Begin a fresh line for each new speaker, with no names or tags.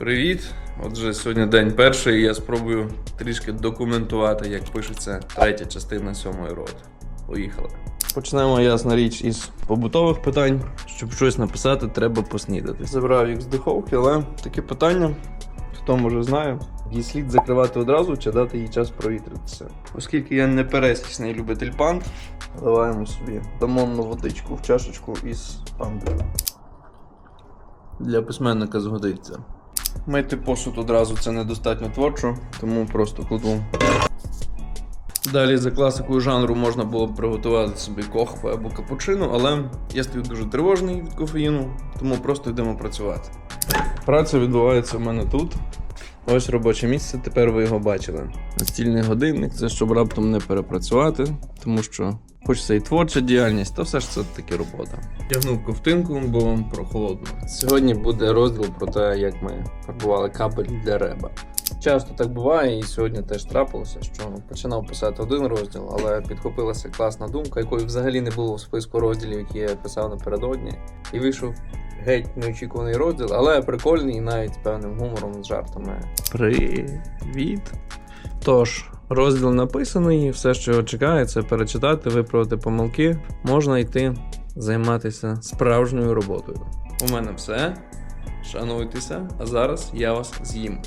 Привіт! Отже, сьогодні день перший, і я спробую трішки документувати, як пишеться третя частина сьомої роти. Поїхали. Почнемо, ясна річ, із побутових питань. Щоб щось написати, треба поснідати. Забрав їх з духовки, але таке питання, хто може знає, її слід закривати одразу чи дати їй час провітритися. Оскільки я не пересічний любитель панд, наливаємо собі лимонну водичку в чашечку із пандою. Для письменника згодиться. Мити посуд одразу це недостатньо творчо, тому просто кладу. Далі за класикою жанру можна було б приготувати собі кохву або капучино, але я стою дуже тривожний від кофеїну, тому просто йдемо працювати. Праця відбувається в мене тут. Ось робоче місце, тепер ви його бачили. Настільний годинник це щоб раптом не перепрацювати, тому що хоч це і творча діяльність, то все ж це таки робота. Тягнув ковтинку, бо вам прохолодно. Сьогодні буде розділ про те, як ми фарбували кабель для реба. Часто так буває, і сьогодні теж трапилося, що починав писати один розділ, але підхопилася класна думка, якої взагалі не було в списку розділів, які я писав напередодні. І вийшов геть неочікуваний розділ, але прикольний і навіть з певним гумором, з жартами. Привіт! Тож, розділ написаний, все, що чекає, це перечитати, виправити помилки. Можна йти займатися справжньою роботою. У мене все. Шануйтеся, а зараз я вас з'їм.